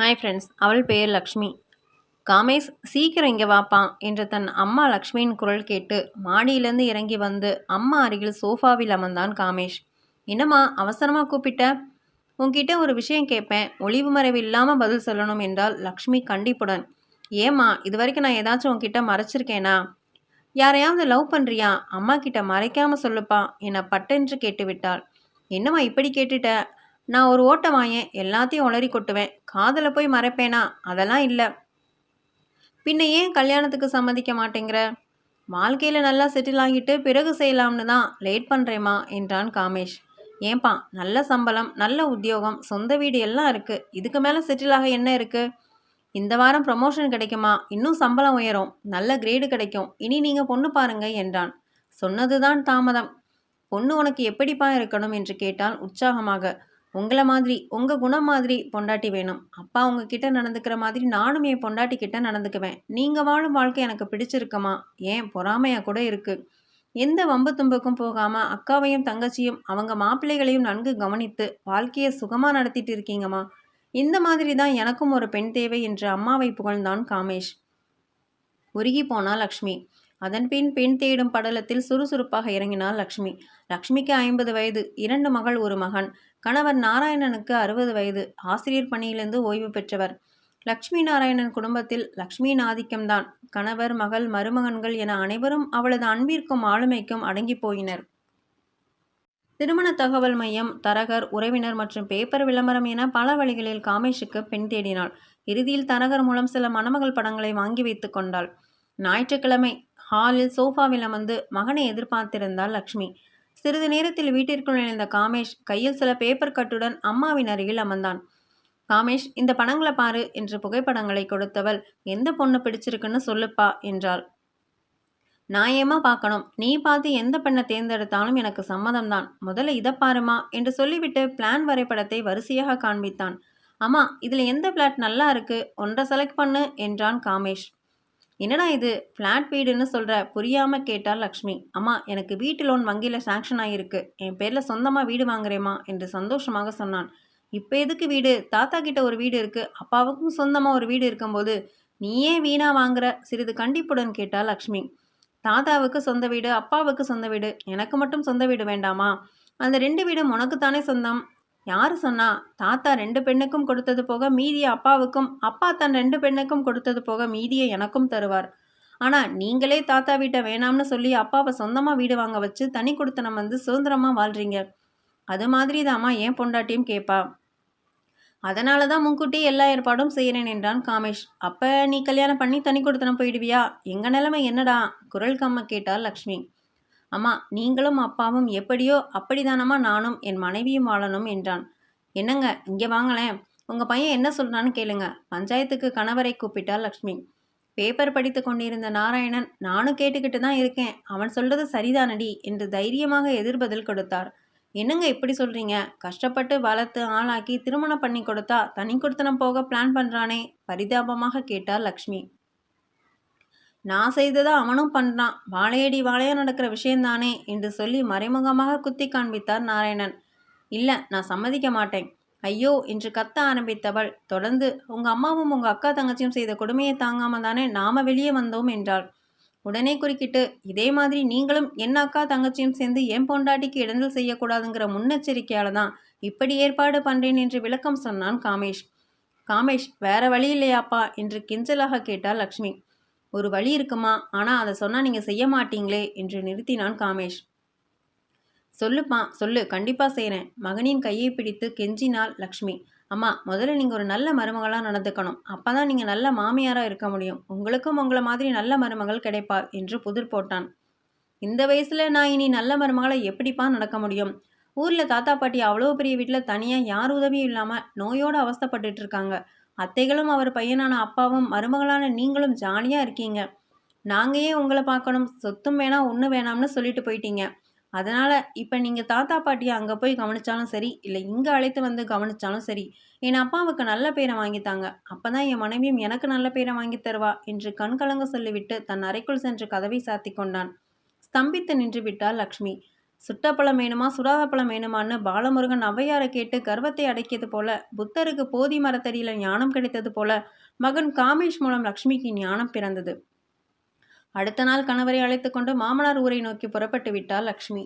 Hi friends அவள் பெயர் லக்ஷ்மி. காமேஷ் சீக்கிரம் இங்கே வாப்பான் என்று தன் அம்மா லக்ஷ்மியின் குரல் கேட்டு மாடியிலேருந்து இறங்கி வந்து அம்மா அருகில் சோஃபாவில் அமர்ந்தான் காமேஷ். என்னம்மா அவசரமாக கூப்பிட்ட? உன்கிட்ட ஒரு விஷயம் கேட்பேன். ஒளிவு மறைவு இல்லாமல் பதில் சொல்லணும் என்றால் லக்ஷ்மி கண்டிப்புடன். ஏம்மா இது வரைக்கும் நான் ஏதாச்சும் உன்கிட்ட மறைச்சிருக்கேனா? யாரையாவது லவ் பண்ணுறியா அம்மா கிட்ட மறைக்காமல் சொல்லுப்பா என பட்டென்று கேட்டுவிட்டாள். என்னம்மா இப்படி கேட்டுட்ட? நான் ஒரு ஓட்டம் வாயேன் எல்லாத்தையும் உளறி கொட்டுவேன். காதலை போய் மறைப்பேனா? அதெல்லாம் இல்லை. பின்ன ஏன் கல்யாணத்துக்கு சம்மதிக்க மாட்டேங்கிற? வாழ்க்கையில் நல்லா செட்டில் ஆகிட்டு பிறகு செய்யலாம்னு தான் லேட் பண்ணுறேம்மா என்றான் காமேஷ். ஏன்பா நல்ல சம்பளம் நல்ல உத்தியோகம் சொந்த வீடு எல்லாம் இருக்குது இதுக்கு மேலே செட்டில் ஆக என்ன இருக்குது இந்த வாரம் ப்ரமோஷன் கிடைக்குமா? இன்னும் சம்பளம் உயரும். நல்ல கிரேடு கிடைக்கும். இனி நீங்கள் பொண்ணு பாருங்க என்றான். சொன்னதுதான் தாமதம். பொண்ணு உனக்கு எப்படிப்பா இருக்கணும்? என்று கேட்டால் உற்சாகமாக. உங்களை மாதிரி உங்கள் குணம் மாதிரி பொண்டாட்டி வேணும். அப்பா உங்ககிட்ட நடந்துக்கிற மாதிரி நானும் என் பொண்டாட்டி கிட்ட நடந்துக்குவேன். நீங்கள் வாழும் வாழ்க்கை எனக்கு பிடிச்சிருக்கமா? ஏன்? பொறாமையாக கூட இருக்குது எந்த வம்பு தும்புக்கும் போகாமல் அக்காவையும் தங்கச்சியும் அவங்க மாப்பிள்ளைகளையும் நன்கு கவனித்து வாழ்க்கையை சுகமாக நடத்திட்டு இருக்கீங்கம்மா. இந்த மாதிரி தான் எனக்கும் ஒரு பெண் தேவை என்று அம்மாவை புகழ்ந்தான் காமேஷ். உருகி போனா லக்ஷ்மி. அதன்பின் பெண் தேடும் படலத்தில் சுறுசுறுப்பாக இறங்கினாள் லக்ஷ்மி. லக்ஷ்மிக்கு ஐம்பது வயது இரண்டு மகள் ஒரு மகன். கணவர் நாராயணனுக்கு அறுபது வயது ஆசிரியர் பணியிலிருந்து ஓய்வு பெற்றவர். லக்ஷ்மி நாராயணன் குடும்பத்தில் லக்ஷ்மியின் ஆதிக்கம்தான். கணவர் மகள் மருமகன்கள் என அனைவரும் அவளது அன்பிற்கும் ஆளுமைக்கும் அடங்கி போயினர். திருமண தகவல் மையம் தரகர் உறவினர் மற்றும் பேப்பர் விளம்பரம் என பல வழிகளில் காமேஷுக்கு பெண் தேடினாள். இறுதியில் தரகர் மூலம் சில மணமகள் படங்களை வாங்கி வைத்து கொண்டாள். ஞாயிற்றுக்கிழமை ஹாலில் சோஃபாவில் அமர்ந்து மகனை எதிர்பார்த்திருந்தாள் லக்ஷ்மி. சிறிது நேரத்தில் வீட்டிற்குள் நுழைந்த காமேஷ் கையில் சில பேப்பர் கட்டுடன் அம்மாவின் அருகில் அமர்ந்தான். காமேஷ் இந்த படங்களை பாரு என்று புகைப்படங்களை கொடுத்தவள் எந்த பொண்ணு பிடிச்சிருக்குன்னு சொல்லுப்பா என்றாள். நான் ஏமா பார்க்கணும்? நீ பார்த்து எந்த பெண்ணை தேர்ந்தெடுத்தாலும் எனக்கு சம்மதம்தான். முதல்ல இதை பாருமா என்று சொல்லிவிட்டு பிளான் வரைபடத்தை வரிசையாக காண்பித்தான். அம்மா இதில் எந்த பிளாட் நல்லா இருக்கு? ஒன்றை செலக்ட் பண்ணு என்றான் காமேஷ். என்னடா இது? ஃப்ளாட் வீடுன்னு சொல்கிற புரியாமல் கேட்டால் லக்ஷ்மி. அம்மா எனக்கு வீட்டு லோன் வங்கியில் சாங்ஷன் ஆகியிருக்கு என் பேரில் சொந்தமாக வீடு வாங்குறேம்மா என்று சந்தோஷமாக சொன்னான். இப்போ எதுக்கு வீடு? தாத்தா கிட்ட ஒரு வீடு இருக்குது அப்பாவுக்கும் சொந்தமாக ஒரு வீடு இருக்கும்போது நீயே வீணாக வாங்குற? சிறிது கண்டிப்புடன் கேட்டால் லக்ஷ்மி. தாத்தாவுக்கு சொந்த வீடு அப்பாவுக்கு சொந்த வீடு. எனக்கு மட்டும் சொந்த வீடு வேண்டாமா? அந்த ரெண்டு வீடும் உனக்குத்தானே சொந்தம்? யார் சொன்னா? தாத்தா ரெண்டு பெண்ணுக்கும் கொடுத்தது போக மீதியை அப்பாவுக்கும் அப்பா தன் ரெண்டு பெண்ணுக்கும் கொடுத்தது போக மீதியை எனக்கும் தருவார். ஆனால் நீங்களே தாத்தா வீட்டை வேணாம்னு சொல்லி அப்பாவை சொந்தமாக வீடு வாங்க வச்சு தனி கொடுத்தனம் வந்து சுதந்திரமாக வாழ்கிறீங்க அது மாதிரி தாம்மா ஏன் பொண்டாட்டியும் கேட்பா அதனால தான் முன்கூட்டி எல்லா ஏற்பாடும் செய்கிறேன் என்றான் காமேஷ். அப்போ நீ கல்யாணம் பண்ணி தனி கொடுத்தனம் போயிடுவியா? எங்கள் நிலைமை என்னடா? குரல் கம்ம கேட்டால் லக்ஷ்மி. அம்மா நீங்களும் அப்பாவும் எப்படியோ அப்படிதானம்மா நானும் என் மனைவியும் வாழணும் என்றான். என்னங்க இங்கே வாங்களேன். உங்கள் பையன் என்ன சொல்கிறான்னு கேளுங்க. பஞ்சாயத்துக்கு கணவரை கூப்பிட்டார் லக்ஷ்மி. பேப்பர் படித்து கொண்டிருந்த நாராயணன் நானும் கேட்டுக்கிட்டு தான் இருக்கேன். அவன் சொல்றது சரிதானடி என்று தைரியமாக எதிர்பதில் கொடுத்தார். என்னங்க இப்படி சொல்கிறீங்க கஷ்டப்பட்டு வளர்த்து ஆளாக்கி திருமணம் பண்ணி கொடுத்தா தனி கொடுத்தனம் போக பிளான் பண்ணுறானே பரிதாபமாக கேட்டார் லக்ஷ்மி. நான் செய்ததை அவனும் பண்ணான் வாழையடி வாழையா நடக்கிற விஷயந்தானே என்று சொல்லி மறைமுகமாக குத்தி காண்பித்தார் நாராயணன். இல்லை நான் சம்மதிக்க மாட்டேன். ஐயோ என்று கத்த ஆரம்பித்தவள். தொடர்ந்து உங்கள் அம்மாவும் உங்கள் அக்கா தங்கச்சியும் செய்த கொடுமையை தாங்காம தானே நாம வெளியே வந்தோம் என்றாள். உடனே குறுக்கிட்டு இதே மாதிரி நீங்களும் என் அக்கா தங்கச்சியும் சேர்ந்து என் பொண்டாட்டிக்கு இடங்கள் செய்யக்கூடாதுங்கிற முன்னெச்சரிக்கையால தான் இப்படி ஏற்பாடு பண்ணுறேன் என்று விளக்கம் சொன்னான் காமேஷ். காமேஷ் வேற வழி இல்லையாப்பா என்று கிஞ்சலாக கேட்டாள் லக்ஷ்மி. ஒரு வழி இருக்குமா? ஆனால் அதை சொன்னால் நீங்கள் செய்ய மாட்டீங்களே என்று நிறுத்தினான் காமேஷ். சொல்லுப்பா சொல்லு கண்டிப்பாக செய்கிறேன் மகனின் கையை பிடித்து கெஞ்சினாள் லக்ஷ்மி. அம்மா முதல்ல நீங்கள் ஒரு நல்ல மருமகளாக நடந்துக்கணும். அப்போ தான் நீங்கள் நல்ல மாமியாராக இருக்க முடியும். உங்களுக்கும் உங்களை மாதிரி நல்ல மருமகள் கிடைப்பார் என்று புதிர் போட்டான். இந்த வயசில் நான் இனி நல்ல மருமகளை எப்படிப்பா நடக்க முடியும்? ஊரில் தாத்தா பாட்டி அவ்வளோ பெரிய வீட்டில் தனியாக யார் உதவியும் இல்லாமல் நோயோடு அவஸ்தப்பட்டுட்டு இருக்காங்க. அத்தைகளும் அவர் பையனான அப்பாவும் மருமகளான நீங்களும் ஜாலியாக இருக்கீங்க. நாங்கள் ஏன் உங்களை பார்க்கணும். சொத்தும் வேணாம் ஒன்று வேணாம்னு சொல்லிட்டு போயிட்டீங்க. அதனால் இப்போ நீங்கள் தாத்தா பாட்டியை அங்கே போய் கவனித்தாலும் சரி இல்லை இங்கே அழைத்து வந்து கவனித்தாலும் சரி என் அப்பாவுக்கு நல்ல பேரை வாங்கித்தாங்க அப்போ தான் என் மனைவியும் எனக்கு நல்ல பேரை வாங்கி தருவா என்று கண்கலங்க சொல்லிவிட்டு தன் அறைக்குள் சென்று கதவை சாத்தி கொண்டான். ஸ்தம்பித்து நின்றுவிட்டாள் லக்ஷ்மி. சுட்டப்பழம் வேணுமா சுடாத பழம் வேணுமான்னு பாலமுருகன் ஔவையாரை கேட்டு கர்வத்தை அடக்கியது போல புத்தருக்கு போதி மரத்தடியில் ஞானம் கிடைத்தது போல மகன் காமேஷ் மூலம் லக்ஷ்மிக்கு ஞானம் பிறந்தது. அடுத்த நாள் கணவரை அழைத்து கொண்டு மாமனார் ஊரை நோக்கி புறப்பட்டு விட்டாள் லக்ஷ்மி.